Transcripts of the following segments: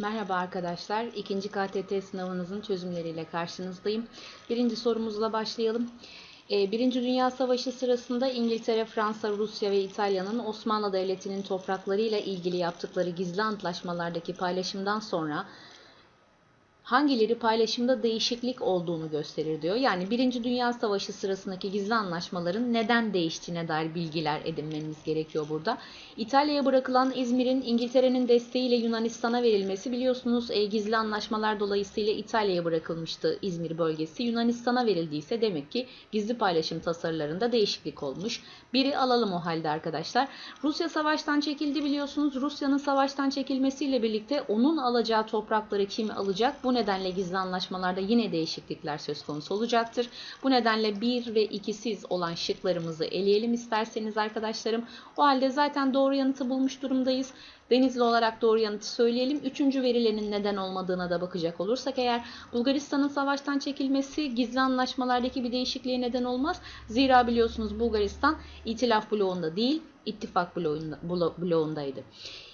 Merhaba arkadaşlar. İkinci KTT sınavınızın çözümleriyle karşınızdayım. Birinci sorumuzla başlayalım. Ee, Birinci Dünya Savaşı sırasında İngiltere, Fransa, Rusya ve İtalya'nın Osmanlı Devleti'nin topraklarıyla ilgili yaptıkları gizli antlaşmalardaki paylaşımdan sonra hangileri paylaşımda değişiklik olduğunu gösterir diyor. Yani Birinci Dünya Savaşı sırasındaki gizli anlaşmaların neden değiştiğine dair bilgiler edinmemiz gerekiyor burada. İtalya'ya bırakılan İzmir'in İngiltere'nin desteğiyle Yunanistan'a verilmesi biliyorsunuz e, gizli anlaşmalar dolayısıyla İtalya'ya bırakılmıştı İzmir bölgesi. Yunanistan'a verildiyse demek ki gizli paylaşım tasarılarında değişiklik olmuş. Biri alalım o halde arkadaşlar. Rusya savaştan çekildi biliyorsunuz. Rusya'nın savaştan çekilmesiyle birlikte onun alacağı toprakları kim alacak? Bu nedenle gizli anlaşmalarda yine değişiklikler söz konusu olacaktır. Bu nedenle 1 ve 2'siz olan şıklarımızı eleyelim isterseniz arkadaşlarım. O halde zaten doğru yanıtı bulmuş durumdayız. Denizli olarak doğru yanıtı söyleyelim. Üçüncü verilerin neden olmadığına da bakacak olursak eğer Bulgaristan'ın savaştan çekilmesi gizli anlaşmalardaki bir değişikliğe neden olmaz. Zira biliyorsunuz Bulgaristan itilaf bloğunda değil ittifak bloğunda, bloğundaydı.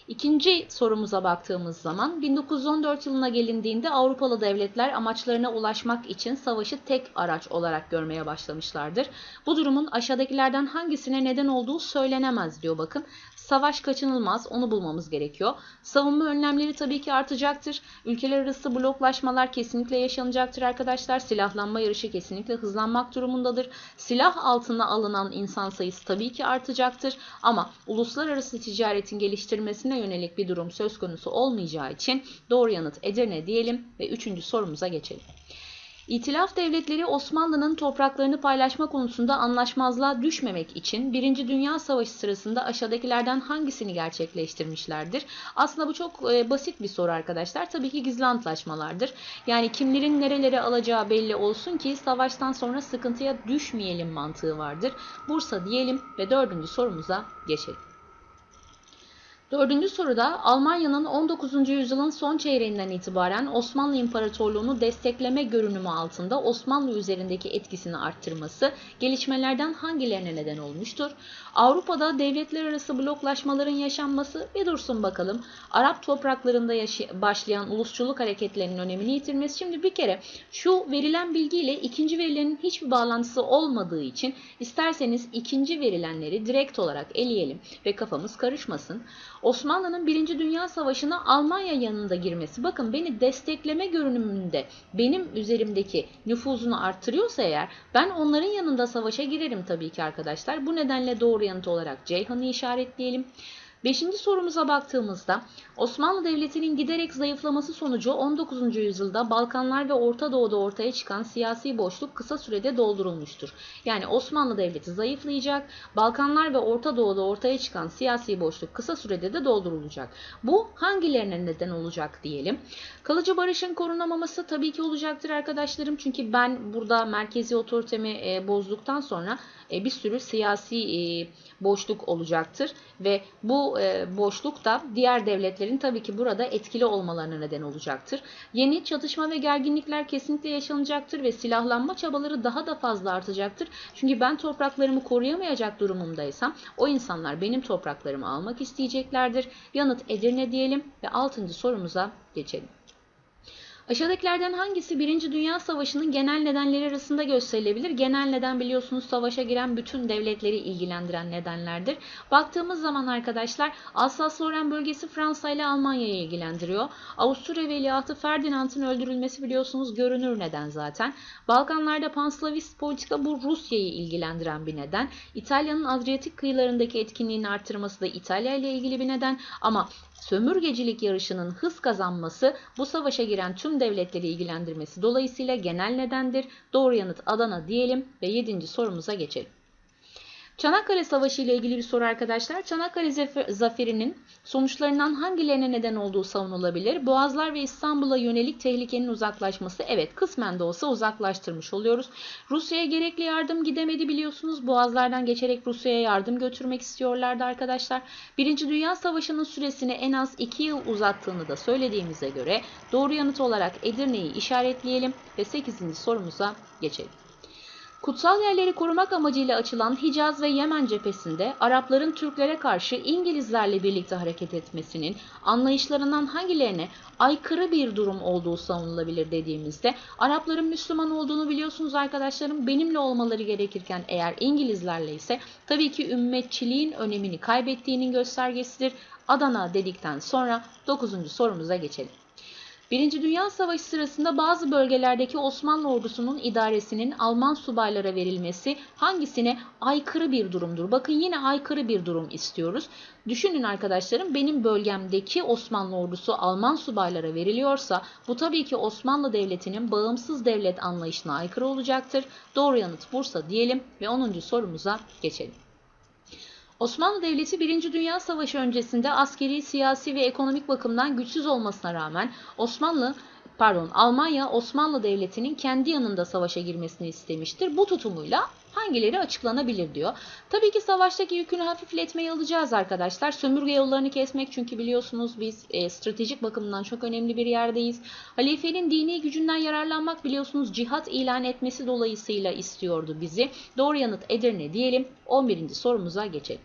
İkinci sorumuza baktığımız zaman 1914 yılına gelindiğinde Avrupalı devletler amaçlarına ulaşmak için savaşı tek araç olarak görmeye başlamışlardır. Bu durumun aşağıdakilerden hangisine neden olduğu söylenemez diyor bakın. Savaş kaçınılmaz, onu bulmamız gerekiyor. Savunma önlemleri tabii ki artacaktır. Ülkeler arası bloklaşmalar kesinlikle yaşanacaktır arkadaşlar. Silahlanma yarışı kesinlikle hızlanmak durumundadır. Silah altına alınan insan sayısı tabii ki artacaktır. Ama uluslararası ticaretin geliştirmesine yönelik bir durum söz konusu olmayacağı için doğru yanıt Edirne diyelim ve üçüncü sorumuza geçelim. İtilaf devletleri Osmanlı'nın topraklarını paylaşma konusunda anlaşmazlığa düşmemek için 1. Dünya Savaşı sırasında aşağıdakilerden hangisini gerçekleştirmişlerdir? Aslında bu çok e, basit bir soru arkadaşlar. Tabii ki gizli antlaşmalardır. Yani kimlerin nerelere alacağı belli olsun ki savaştan sonra sıkıntıya düşmeyelim mantığı vardır. Bursa diyelim ve dördüncü sorumuza geçelim. Dördüncü soruda Almanya'nın 19. yüzyılın son çeyreğinden itibaren Osmanlı İmparatorluğunu destekleme görünümü altında Osmanlı üzerindeki etkisini arttırması gelişmelerden hangilerine neden olmuştur? Avrupa'da devletler arası bloklaşmaların yaşanması bir dursun bakalım. Arap topraklarında başlayan ulusçuluk hareketlerinin önemini yitirmesi. Şimdi bir kere şu verilen bilgiyle ikinci verilerin hiçbir bağlantısı olmadığı için isterseniz ikinci verilenleri direkt olarak eleyelim ve kafamız karışmasın. Osmanlı'nın 1. Dünya Savaşı'na Almanya yanında girmesi bakın beni destekleme görünümünde benim üzerimdeki nüfuzunu arttırıyorsa eğer ben onların yanında savaşa girerim tabii ki arkadaşlar. Bu nedenle doğru yanıt olarak Ceyhan'ı işaretleyelim. Beşinci sorumuza baktığımızda Osmanlı Devleti'nin giderek zayıflaması sonucu 19. yüzyılda Balkanlar ve Orta Doğu'da ortaya çıkan siyasi boşluk kısa sürede doldurulmuştur. Yani Osmanlı Devleti zayıflayacak, Balkanlar ve Orta Doğu'da ortaya çıkan siyasi boşluk kısa sürede de doldurulacak. Bu hangilerine neden olacak diyelim. Kalıcı barışın korunamaması tabii ki olacaktır arkadaşlarım. Çünkü ben burada merkezi otoritemi e, bozduktan sonra e, bir sürü siyasi e, boşluk olacaktır ve bu e, boşluk da diğer devletlerin tabii ki burada etkili olmalarına neden olacaktır. Yeni çatışma ve gerginlikler kesinlikle yaşanacaktır ve silahlanma çabaları daha da fazla artacaktır. Çünkü ben topraklarımı koruyamayacak durumumdaysam o insanlar benim topraklarımı almak isteyeceklerdir. Yanıt Edirne diyelim ve 6. sorumuza geçelim. Aşağıdakilerden hangisi 1. Dünya Savaşı'nın genel nedenleri arasında gösterilebilir? Genel neden biliyorsunuz savaşa giren bütün devletleri ilgilendiren nedenlerdir. Baktığımız zaman arkadaşlar Alsas-Lorraine bölgesi Fransa ile Almanya'yı ilgilendiriyor. Avusturya Veliahtı Ferdinand'ın öldürülmesi biliyorsunuz görünür neden zaten. Balkanlarda panslavist politika bu Rusya'yı ilgilendiren bir neden. İtalya'nın Adriyatik kıyılarındaki etkinliğini arttırması da İtalya ile ilgili bir neden. Ama sömürgecilik yarışının hız kazanması bu savaşa giren tüm devletleri ilgilendirmesi dolayısıyla genel nedendir. Doğru yanıt Adana diyelim ve 7. sorumuza geçelim. Çanakkale Savaşı ile ilgili bir soru arkadaşlar. Çanakkale zaferinin sonuçlarından hangilerine neden olduğu savunulabilir? Boğazlar ve İstanbul'a yönelik tehlikenin uzaklaşması. Evet kısmen de olsa uzaklaştırmış oluyoruz. Rusya'ya gerekli yardım gidemedi biliyorsunuz. Boğazlardan geçerek Rusya'ya yardım götürmek istiyorlardı arkadaşlar. Birinci Dünya Savaşı'nın süresini en az 2 yıl uzattığını da söylediğimize göre doğru yanıt olarak Edirne'yi işaretleyelim ve 8. sorumuza geçelim. Kutsal yerleri korumak amacıyla açılan Hicaz ve Yemen cephesinde Arapların Türklere karşı İngilizlerle birlikte hareket etmesinin anlayışlarından hangilerine aykırı bir durum olduğu savunulabilir dediğimizde Arapların Müslüman olduğunu biliyorsunuz arkadaşlarım benimle olmaları gerekirken eğer İngilizlerle ise tabii ki ümmetçiliğin önemini kaybettiğinin göstergesidir. Adana dedikten sonra 9. sorumuza geçelim. Birinci Dünya Savaşı sırasında bazı bölgelerdeki Osmanlı ordusunun idaresinin Alman subaylara verilmesi hangisine aykırı bir durumdur? Bakın yine aykırı bir durum istiyoruz. Düşünün arkadaşlarım benim bölgemdeki Osmanlı ordusu Alman subaylara veriliyorsa bu tabii ki Osmanlı Devleti'nin bağımsız devlet anlayışına aykırı olacaktır. Doğru yanıt Bursa diyelim ve 10. sorumuza geçelim. Osmanlı Devleti 1. Dünya Savaşı öncesinde askeri, siyasi ve ekonomik bakımdan güçsüz olmasına rağmen Osmanlı pardon Almanya Osmanlı Devleti'nin kendi yanında savaşa girmesini istemiştir. Bu tutumuyla hangileri açıklanabilir diyor. Tabii ki savaştaki yükünü hafifletmeyi alacağız arkadaşlar. Sömürge yollarını kesmek çünkü biliyorsunuz biz e, stratejik bakımdan çok önemli bir yerdeyiz. Halifenin dini gücünden yararlanmak biliyorsunuz cihat ilan etmesi dolayısıyla istiyordu bizi. Doğru yanıt Edirne diyelim. 11. sorumuza geçelim.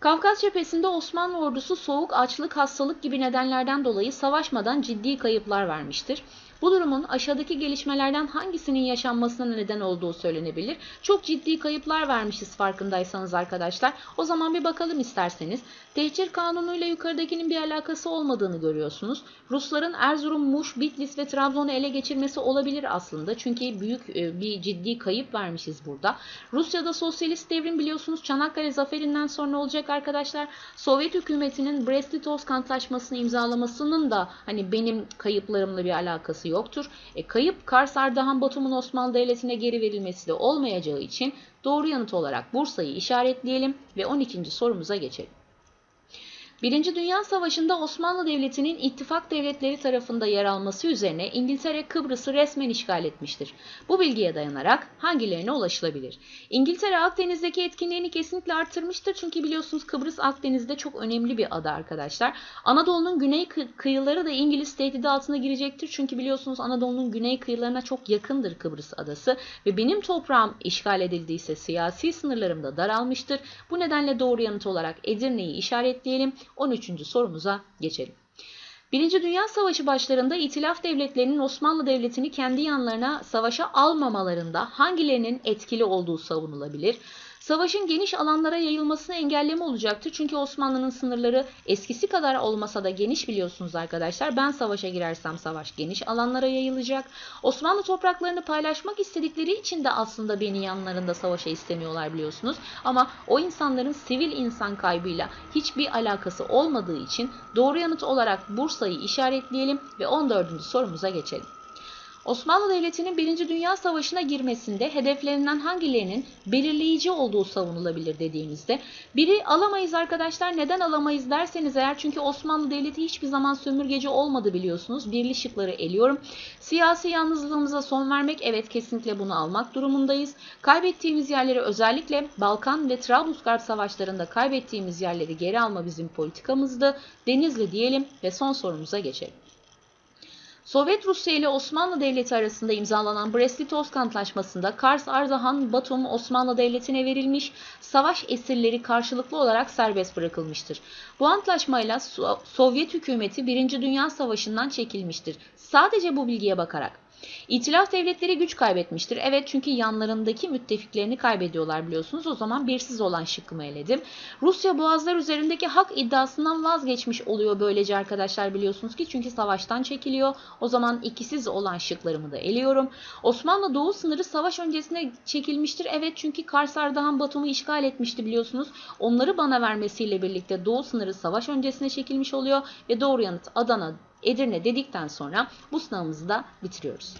Kafkas cephesinde Osmanlı ordusu soğuk, açlık, hastalık gibi nedenlerden dolayı savaşmadan ciddi kayıplar vermiştir. Bu durumun aşağıdaki gelişmelerden hangisinin yaşanmasına neden olduğu söylenebilir. Çok ciddi kayıplar vermişiz farkındaysanız arkadaşlar. O zaman bir bakalım isterseniz. Tehcir kanunuyla yukarıdakinin bir alakası olmadığını görüyorsunuz. Rusların Erzurum, Muş, Bitlis ve Trabzon'u ele geçirmesi olabilir aslında. Çünkü büyük e, bir ciddi kayıp vermişiz burada. Rusya'da sosyalist devrim biliyorsunuz Çanakkale zaferinden sonra olacak arkadaşlar. Sovyet hükümetinin Brest-Litovsk antlaşmasını imzalamasının da hani benim kayıplarımla bir alakası yoktur. E, kayıp Kars Ardahan Batum'un Osmanlı Devleti'ne geri verilmesi de olmayacağı için doğru yanıt olarak Bursa'yı işaretleyelim ve 12. sorumuza geçelim. Birinci Dünya Savaşı'nda Osmanlı Devleti'nin ittifak devletleri tarafında yer alması üzerine İngiltere Kıbrıs'ı resmen işgal etmiştir. Bu bilgiye dayanarak hangilerine ulaşılabilir? İngiltere Akdeniz'deki etkinliğini kesinlikle arttırmıştır çünkü biliyorsunuz Kıbrıs Akdeniz'de çok önemli bir ada arkadaşlar. Anadolu'nun güney kıyıları da İngiliz tehdidi altına girecektir çünkü biliyorsunuz Anadolu'nun güney kıyılarına çok yakındır Kıbrıs adası ve benim toprağım işgal edildiyse siyasi sınırlarım da daralmıştır. Bu nedenle doğru yanıt olarak Edirne'yi işaretleyelim. 13. sorumuza geçelim. Birinci Dünya Savaşı başlarında İtilaf devletlerinin Osmanlı Devleti'ni kendi yanlarına savaşa almamalarında hangilerinin etkili olduğu savunulabilir? Savaşın geniş alanlara yayılmasını engelleme olacaktır. Çünkü Osmanlı'nın sınırları eskisi kadar olmasa da geniş biliyorsunuz arkadaşlar. Ben savaşa girersem savaş geniş alanlara yayılacak. Osmanlı topraklarını paylaşmak istedikleri için de aslında beni yanlarında savaşa istemiyorlar biliyorsunuz. Ama o insanların sivil insan kaybıyla hiçbir alakası olmadığı için doğru yanıt olarak Bursa'yı işaretleyelim ve 14. sorumuza geçelim. Osmanlı Devleti'nin 1. Dünya Savaşı'na girmesinde hedeflerinden hangilerinin belirleyici olduğu savunulabilir dediğimizde biri alamayız arkadaşlar neden alamayız derseniz eğer çünkü Osmanlı Devleti hiçbir zaman sömürgeci olmadı biliyorsunuz. Birli şıkları eliyorum. Siyasi yalnızlığımıza son vermek evet kesinlikle bunu almak durumundayız. Kaybettiğimiz yerleri özellikle Balkan ve Trablusgarp savaşlarında kaybettiğimiz yerleri geri alma bizim politikamızdı. Denizli diyelim ve son sorumuza geçelim. Sovyet Rusya ile Osmanlı Devleti arasında imzalanan Brest-Litovsk Antlaşması'nda Kars, Ardahan, Batum Osmanlı Devleti'ne verilmiş, savaş esirleri karşılıklı olarak serbest bırakılmıştır. Bu antlaşmayla Sovyet hükümeti 1. Dünya Savaşı'ndan çekilmiştir. Sadece bu bilgiye bakarak. İtilaf devletleri güç kaybetmiştir. Evet çünkü yanlarındaki müttefiklerini kaybediyorlar biliyorsunuz. O zaman birsiz olan şıkkımı eledim. Rusya boğazlar üzerindeki hak iddiasından vazgeçmiş oluyor böylece arkadaşlar biliyorsunuz ki. Çünkü savaştan çekiliyor. O zaman ikisiz olan şıklarımı da eliyorum. Osmanlı doğu sınırı savaş öncesinde çekilmiştir. Evet çünkü Kars Ardahan Batum'u işgal etmişti biliyorsunuz. Onları bana vermesiyle birlikte doğu sınırı savaş öncesine çekilmiş oluyor. Ve doğru yanıt Adana Edirne dedikten sonra bu sınavımızı da bitiriyoruz.